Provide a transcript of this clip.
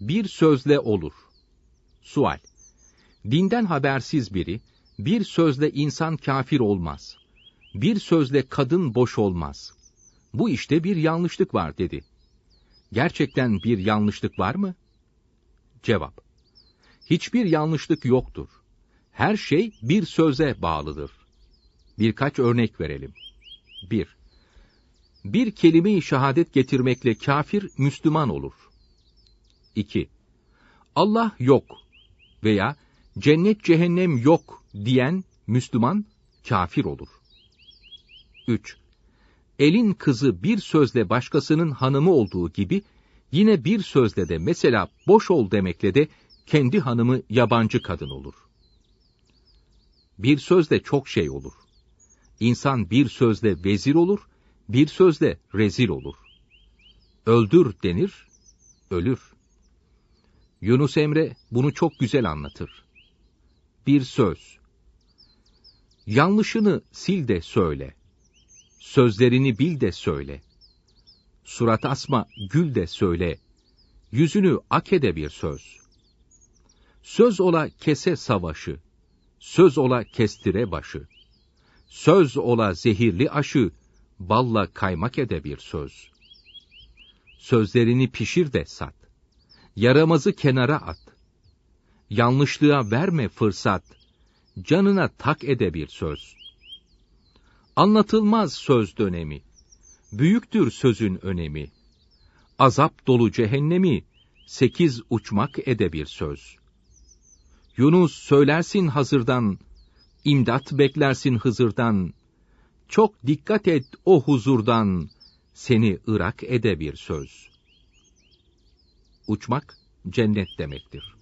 bir sözle olur. Sual. Dinden habersiz biri, bir sözle insan kafir olmaz. Bir sözle kadın boş olmaz. Bu işte bir yanlışlık var dedi. Gerçekten bir yanlışlık var mı? Cevap. Hiçbir yanlışlık yoktur. Her şey bir söze bağlıdır. Birkaç örnek verelim. 1. Bir kelime-i şehadet getirmekle kafir Müslüman olur. 2. Allah yok veya cennet cehennem yok diyen Müslüman kafir olur. 3. Elin kızı bir sözle başkasının hanımı olduğu gibi yine bir sözle de mesela boş ol demekle de kendi hanımı yabancı kadın olur. Bir sözle çok şey olur. İnsan bir sözle vezir olur, bir sözle rezil olur. Öldür denir, ölür. Yunus Emre bunu çok güzel anlatır. Bir söz. Yanlışını sil de söyle. Sözlerini bil de söyle. Surat asma, gül de söyle. Yüzünü ak ede bir söz. Söz ola kese savaşı. Söz ola kestire başı. Söz ola zehirli aşı. Balla kaymak ede bir söz. Sözlerini pişir de sat. Yaramazı kenara at. Yanlışlığa verme fırsat. Canına tak ede bir söz. Anlatılmaz söz dönemi. Büyüktür sözün önemi. Azap dolu cehennemi, sekiz uçmak ede bir söz. Yunus söylersin hazırdan, imdat beklersin Hızır'dan. Çok dikkat et o huzurdan, seni ırak ede bir söz. Uçmak, cennet demektir.